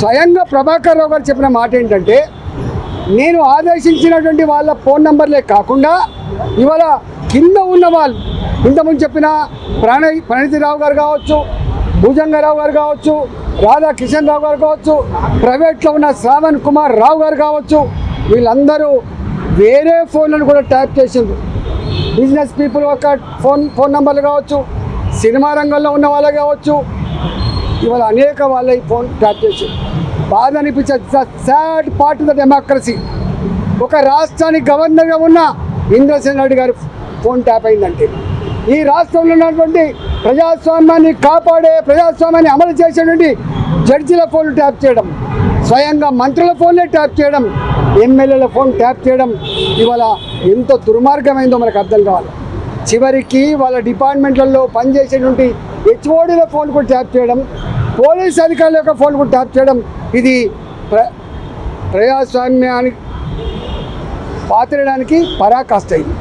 స్వయంగా ప్రభాకర్ రావు గారు చెప్పిన మాట ఏంటంటే నేను ఆదేశించినటువంటి వాళ్ళ ఫోన్ నంబర్లే కాకుండా ఇవాళ కింద ఉన్న వాళ్ళు ఇంతకుముందు చెప్పిన ప్రణయ్ ప్రణితిరావు గారు కావచ్చు భుజంగరావు గారు కావచ్చు రాధా కిషన్ రావు గారు కావచ్చు ప్రైవేట్లో ఉన్న శ్రావణ్ కుమార్ రావు గారు కావచ్చు వీళ్ళందరూ వేరే ఫోన్లను కూడా ట్యాప్ చేసింది బిజినెస్ పీపుల్ ఒక ఫోన్ ఫోన్ నంబర్లు కావచ్చు సినిమా రంగంలో ఉన్న వాళ్ళు కావచ్చు ఇవాళ అనేక వాళ్ళ ఈ ఫోన్ ట్యాప్ చేసి బాధ అనిపించే సాడ్ పార్ట్ ద డెమోక్రసీ ఒక రాష్ట్రానికి గవర్నర్గా ఉన్న ఇంద్రసేన్ రెడ్డి గారి ఫోన్ ట్యాప్ అయిందంటే ఈ రాష్ట్రంలో ఉన్నటువంటి ప్రజాస్వామ్యాన్ని కాపాడే ప్రజాస్వామ్యాన్ని అమలు చేసేటువంటి జడ్జిల ఫోన్లు ట్యాప్ చేయడం స్వయంగా మంత్రుల ఫోన్లే ట్యాప్ చేయడం ఎమ్మెల్యేల ఫోన్ ట్యాప్ చేయడం ఇవాళ ఎంత దుర్మార్గమైందో మనకు అర్థం కావాలి. చివరికి వాళ్ళ డిపార్ట్మెంట్లలో పనిచేసేటువంటి హెచ్ఓడిల ఫోన్ కూడా ట్యాప్ చేయడం పోలీస్ అధికారుల యొక్క ఫోన్ కూడా ట్యాప్ చేయడం ఇది ప్ర ప్రజాస్వామ్యానికి పాతిరడానికి పరాకాష్ట ఇది.